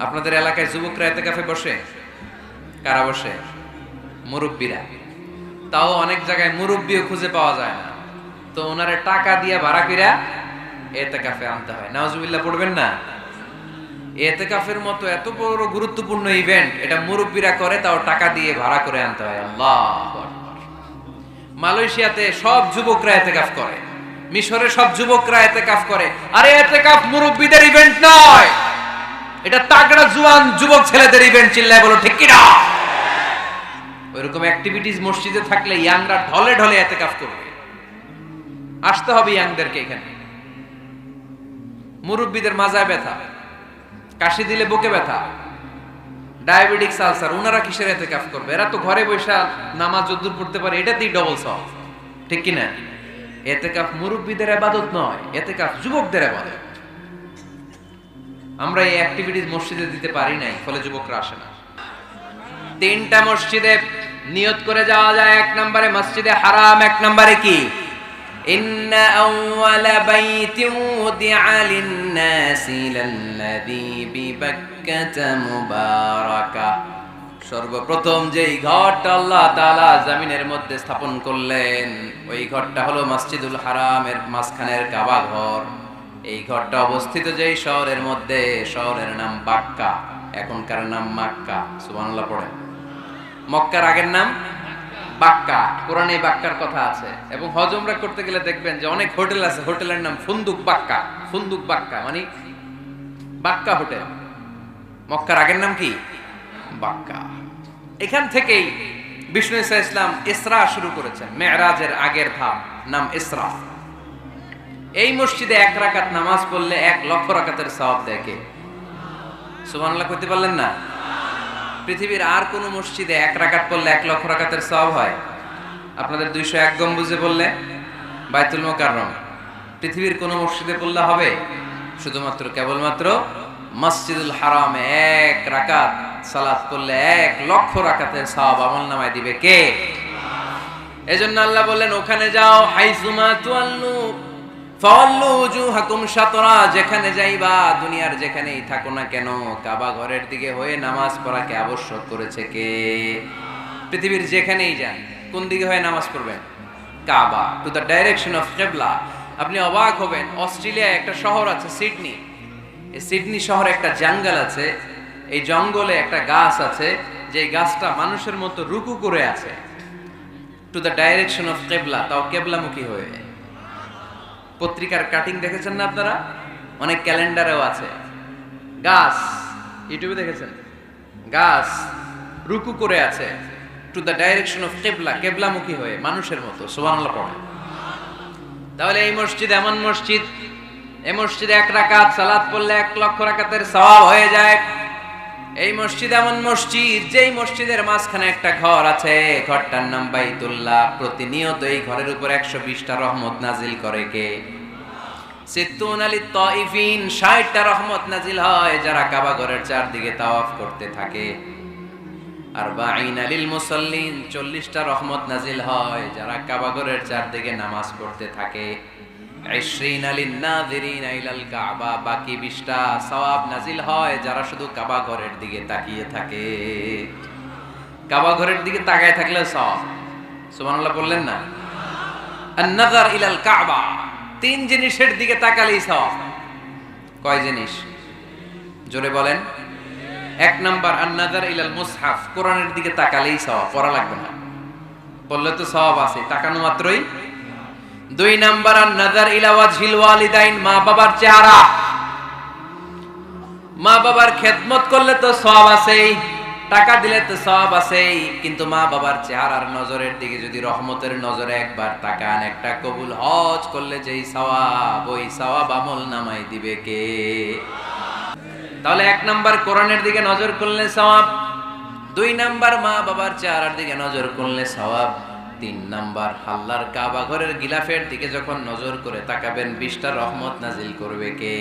আপনাদের এলাকায় যুবকরা এতে কাফে বসে? কারা বসে? মুরব্বীরা। তাও অনেক জায়গায় মুরব্বীও খুঁজে পাওয়া যায় না। তো ওনারে টাকা দিয়ে ভাড়া কইরা এতে কাফে আনতে হয়। নাওজুবিল্লাহ পড়বেন না? এতে কাফের মতো এত বড় গুরুত্বপূর্ণ ইভেন্ট এটা মুরব্বীরা করে, তাও টাকা দিয়ে ভাড়া করে আনতে হয়। আল্লাহ মালয়েশিয়াতে সব যুবকরা এতে কাফ করে। মিশরে সব যুবকরা এতে কাফ করে। আরে এতে কাফ মুরব্বীদের ইভেন্ট নয়! এটা তাগড়া জুয়ান যুবক ছেলেদের ইভেন্ট চিল্লায় বলো, ঠিক কিনা? ওইরকম অ্যাক্টিভিটিস মসজিদে থাকলে ইয়াংরা ঢলে ঢলে এতে কাজ করবে। আসতে হবে ইয়াংদেরকে এখানে। মুরব্বীদের মাজায় ব্যথা, কাশি দিলে বুকে ব্যথা ডায়াবেটিক্স আলসার ওনারা কিসের এতে কাজ করবে? এরা তো ঘরে বৈশা নামাজ যদ্দুর পড়তে পারে, এটাতেই ডবল সব ঠিক কি না এতে কাফ মুরব্বীদের আবাদত নয় এতে কাফ যুবকদের আবাদত। আমরা এই অ্যাক্টিভিটিস মসজিদে দিতে পারি নাই ফলে যুবকরা আসে না তিনটা মসজিদে নিয়ত করে যাওয়া যায় এক নম্বরে মসজিদে হারাম এক নম্বরে কি إن أول بيت وضع للناس للذي ببكة مباركة সর্বপ্রথম যেই ঘরটা আল্লাহ তাআলা জমিনের মধ্যে স্থাপন করলেন ওই ঘরটা হলো মসজিদুল হারামের মাঝখানের কাবা ঘর এই ঘরটা অবস্থিত যেই শহরের মধ্যে, শহরের নাম বাক্কা, এখনকার নাম মাক্কা, সুবহানাল্লাহ পড়ে মক্কার আগের নাম বাক্কা, কোরআনে বাক্কার কথা আছে। এবং হজমরা করতে গেলে দেখবেন যে অনেক হোটেল আছে, হোটেলের নাম ফুন্দুক বাক্কা ফুন্দুক বাক্কা মানে বাক্কা হোটেল। মক্কার আগের নাম কি? বাক্কা। এখান থেকেই বিষ্ণু ইসা ইসলাম ইসরা শুরু করেছেন মেয়েরাজের আগের ধাপ নাম ইসরা। এই মসজিদে এক রাকাত নামাজ পড়লে এক লক্ষ রাকাতের সওয়াব দেখে সুবহানাল্লাহ করতে পারলেন না? পৃথিবীর আর কোন মসজিদে এক রাকাত পড়লে এক লক্ষ রাকাতের সওয়াব হয়? আপনাদের দুইশো এক গম্বুজে বললে বাইতুল মোকাররম। পৃথিবীর কোন মসজিদে পড়লে হবে? শুধুমাত্র কেবলমাত্র মসজিদুল হারাম এক রাকাত সালাত পড়লে এক লক্ষ রাকাতের সওয়াব আমল নামায় দিবে কে? এজন্য আল্লাহ বললেন, ওখানে যাও, হাইসুমা তুয়াল্লু যেখানে দুনিয়ার যেখানেই না কেন, কাবা ঘরের দিকে হয়ে নামাজ পড়াকে আবশ্যক করেছে কে? পৃথিবীর যেখানেই কোন দিকে হয়ে নামাজ পড়বেন? Kaaba to the direction of আপনি অবাক হবেন, অস্ট্রেলিয়ায় একটা শহর আছে, সিডনি। সিডনি শহরে একটা জঙ্গল আছে, এই জঙ্গলে একটা গাছ আছে যে গাছটা মানুষের মতো রুকু করে আছে। টু দ্য ডাইরেকশন অফ কেবলা তাও কেবলামুখী হয়ে। পত্রিকার কাটিং দেখেছেন না আপনারা? অনেক ক্যালেন্ডারেও আছে। গাছ, ইউটিউবে দেখেছেন? গাছ রুকু করে আছে। টু দ্য ডাইরেকশন অফ কেবলা, কেবলামুখী হয়ে, মানুষের মতো, সুবহানাল্লাহ পড়ে। তাহলে এই মসজিদ এমন মসজিদ এই মসজিদে এক রাকাত সালাত পড়লে এক লক্ষ রাকাতের সওয়াব হয়ে যায়। এই মসজিদ এমন মসজিদ, যেই মসজিদের মাঝখানে একটা ঘর আছে। ঘরটার নাম বাইতুল্লাহ। প্রতিনিয়ত এই ঘরের উপর একশো বিশটা রহমত নাজিল করে কে? সিত্তুন ষাটটা রহমত নাজিল হয়, যারা কাবা ঘরের চারদিকে তাওয়াফ করতে থাকে। আর রহমত নাজিল হয়, যারা কাবা ঘরের চারদিকে নামাজ পড়তে থাকে। বাকি বিশটা সওয়াব নাজিল হয় যারা শুধু কাবা ঘরের দিকে তাকিয়ে থাকে। কাবা ঘরের দিকে তাকায় থাকলে সওয়াব, সুবহানাল্লাহ বললেন না? আন-নাযার ইলাল কাবা, তিন জিনিসের দিকে তাকালেই সওয়াব। কয় জিনিস? জোরে বলেন। এক নাম্বার, আন-নাযার ইলাল মুসহাফ, কোরআনের দিকে তাকালেই সওয়াব, পড়া লাগবে না। বললে তো সওয়াব আছে, তাকানো মাত্রই দুই নাম্বার আর নাজার ইলাওয়াজ ওয়ালিদাইন, মা বাবার চেহারা। মা বাবার খেদমত করলে তো সব আছেই, টাকা দিলে তো সব আছেই, কিন্তু মা বাবার চেহারার নজরের দিকে যদি রহমতের নজরে একবার তাকান, একটা কবুল হজ করলে যেই সওয়াব, ওই সওয়াব আমল নামাই দিবে কে? তাহলে এক নাম্বার কোরআনের দিকে নজর করলে সওয়াব, দুই নাম্বার মা বাবার চেহারার দিকে নজর করলে সওয়াব। তিন নাম্বার, হাল্লার কাবা ঘরের গিলাফের দিকে যখন নজর করে তাকাবেন বিশটা রহমত নাজিল করবে কে?